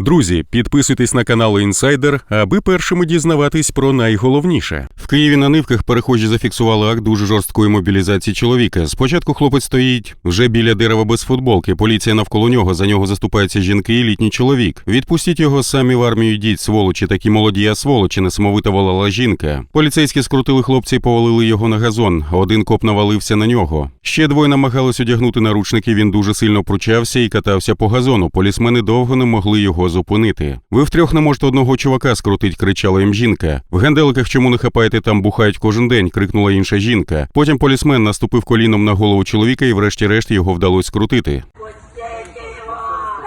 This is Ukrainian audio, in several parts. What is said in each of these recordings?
Друзі, підписуйтесь на канал Інсайдер, аби першими дізнаватись про найголовніше. В Києві на нивках перехожі зафіксували акт дуже жорсткої мобілізації чоловіка. Спочатку хлопець стоїть вже біля дерева без футболки. Поліція навколо нього. За нього заступаються жінки і літній чоловік. Відпустіть його самі в армію йдіть, сволочі, такі молоді, а сволочі, несамовито волала жінка. Поліцейські скрутили хлопця і повалили його на газон. Один коп навалився на нього. Ще двоє намагались одягнути наручники. Він дуже сильно пручався і катався по газону. Полісмени довго не могли його зупинити. Ви втрьох не можете одного чувака скрутить, кричала їм жінка. В генделиках чому не хапаєте, там бухають кожен день, крикнула інша жінка. Потім полісмен наступив коліном на голову чоловіка і врешті-решт його вдалося скрутити.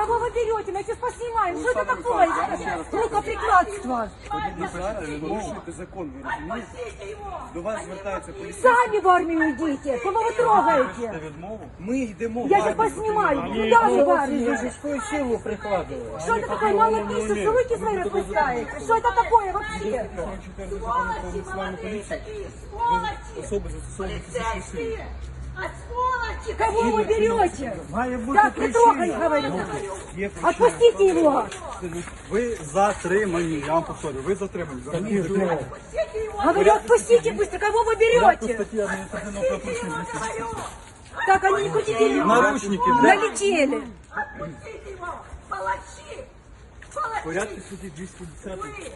Кого вы берете? Мы сейчас поснимаем. Что это такое? Рукоприкладство. Порушуєте закон, ви розумієте? До вас звертається поліція. Сами в армию идите. Кого вы трогаете? відмову. Ми йдемо. Я же поснимаю. Куда вы в армию? свою силу прикладываю. Что это такое? Мало пишется, руки свои распускаете. Что это такое вообще? Сволочі, молодые такие, сволочи! Особи застосовують фізичну силу. А сволочи! Кого вы берете? Має бути Так, не трогай, говорю. Є причина. Отпустите его. Ви затримані, я вам повторю, ви затримані. Взагалі, Говорю, отпустите быстро. Кого вы берете? статті адміністративного правопорушення 206. Так, они не хотите Наручники, да? Налетели. Отпустите его! Палачи! Палачи! Порядки статті 210.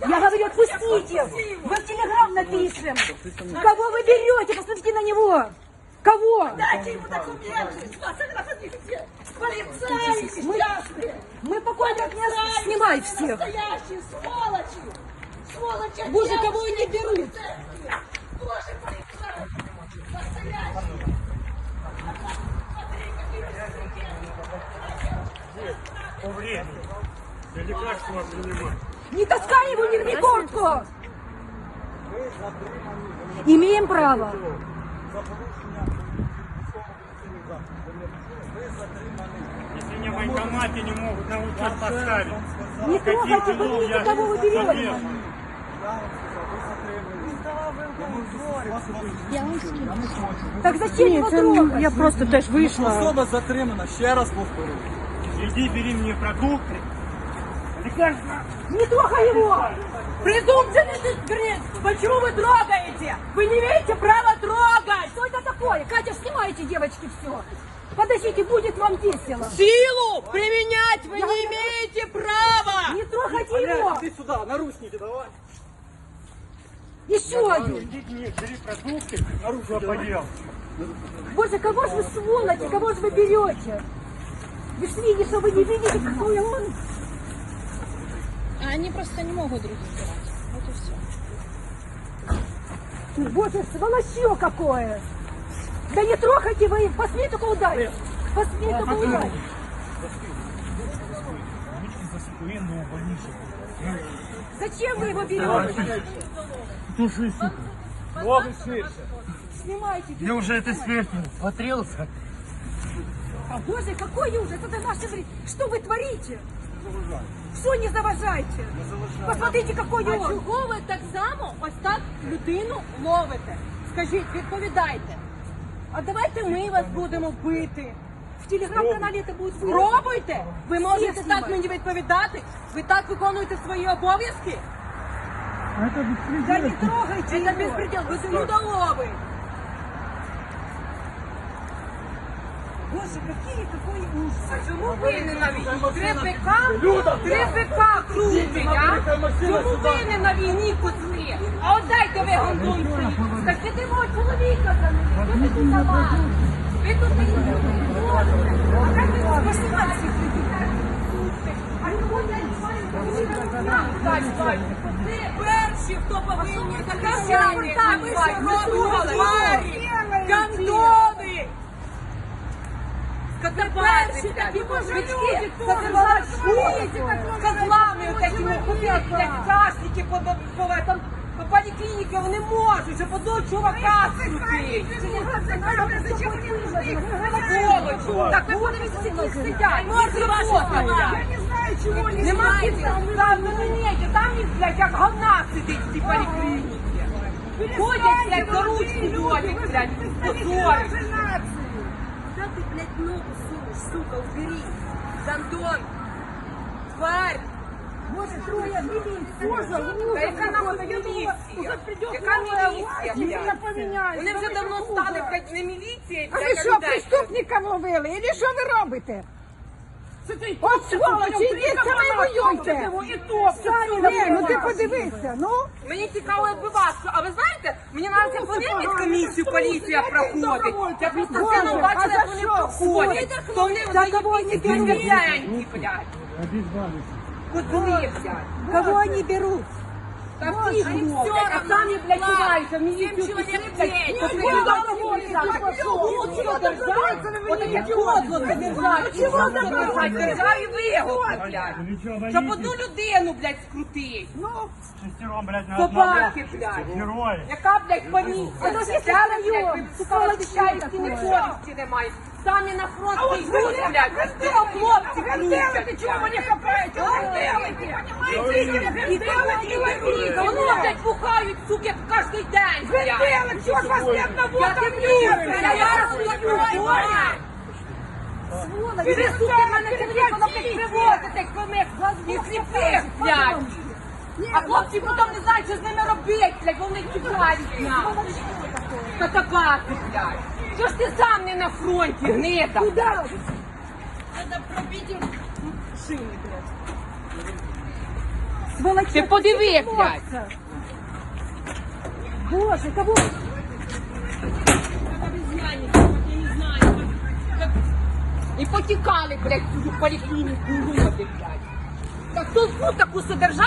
Я говорю, отпустите. Мы в телеграм напишем. Кого вы берете? Посмотрите на него. Кого? Дайте ему документы! Полицаи! Несчастные! Мы покойно снимай всех. Настоящие сволочи! Сволочи! Боже, кого они берут? Боже, полицаи! Настоящие! по времени. Я лекарства принимаю. Не таскай его, не рви куртку. Имеем право. Если мне в военкомате не могут на учет поставить. Не трогайте, я кого вы берете. Так зачем его трогать? Я просто теж вийшла. Особа затримана, ще раз повторю. Иди, бери мне продукты. Не трогай его. Презумпція бред. Почему вы трогаете? Вы не имеете права трогать. Что это такое? Катя, снимайте, девочки, все. Подождите, будет вам весело. Силу применять вы не имеете права. Не трогайте его. іди сюди, наручники давай. Еще один. Бери продукты. Оружие подел. Боже, кого же вы сволочи, кого же вы берете? Вы ж видите, что вы не видите, какой он. А они просто не могут других брать. Вот и все. Боже, сволочье какое. Да не трогайте вы их, посмей только ударить. Посмей только ударить. Зачем вы его берете? Ноги ширше. Снимайте. Я уже это сверху. Смотрелся. Боже, какой ужас, это наше время. Что вы творите? Все не заважайте. Посмотрите, какой А он. чого ви так само ось так людину ловите? Скажіть, відповідайте. А давайте ми вас будемо бити. В телеграм-канале это будет выложено. Пробуйте! Ви можете так мені відповідати? Ви так виконуєте свої обов'язки? Да не трогайте Це безпреділ, ви людолови. Боже, какие, какой ужас. Чому ви не на війні? Три ПК, три ПК крутить, а? Чому ви не на війні куцлі? А от дайте ви гондон свої. Скажіть, ти мого чоловіка за мене. Що ви тут давали? Ви тут не можете. А як ви посилали всіх людей? А сьогодні ви перші, хто повинні захищати, а ви що робите? Тварі, Катапарти, такі мужички, заколачуєте, козлами такими купити, як часники по, по, там, по поліклініки, вони можуть, щоб одного чувака скрутити. Так ви подивіться, які сидять, морди ваші стоять. Нема підстав, там в кабінеті, там їх, блядь, як говна сидить в цій поліклініці. Ходять, блядь, за ручку водять, блядь, позорить. Куда ты, блядь, ногу сунешь, сука, убери. Гандон, тварь. Вот троє міліції. Та яка нам міліція? Яка міліція, блядь? Вони вже давно стали, блядь, не міліція, А ви що, людей. преступникам ловили? Или що ви робите? От сволочі, ідіть самі воюйте. не ну ти подивися, ну. Мені цікаво, якби вас. А ви знаєте, мені на як повинні комісію поліція проходить. Я просто Боже, сильно бачила, як вони проходять. То вони вони беруть? біленькі, блядь. Куди, блядь? Кого вони беруть? Всі гнуть, а самі, блядь, ховаються, в міліцію пішли, блядь. От ви туди Отаке подло це держать. Чого держать? Державі вигодно, блядь. Щоб одну людину, блядь, скрутить. Шестером, блядь, на Собаки, блядь. Герої. Яка, блядь, ну, Це, блядь, ви, сука, захищаєте, ні користі немає. Самі на фронт йдуть, блядь. Цього хлопці крутять. Чого вони хапають? Чого Вони, блядь, бухають, суки, кожен день, блядь. Чого ж вас не одного Я дивлюся, я зараз блядь. Ви, суки, мене телефоном блядь, привозите, кромих і сліпих, блядь. А хлопці потім не знають, що з ними робити, блядь, вони тікають нас. Катабаки, блядь. Що ж ти сам не на фронті, гнида? Куда? Сволочі. Ти подиви, блядь. Боже, кого? І потікали, блядь, цю поліклініку, уроди, блядь. Так тут таку содержать?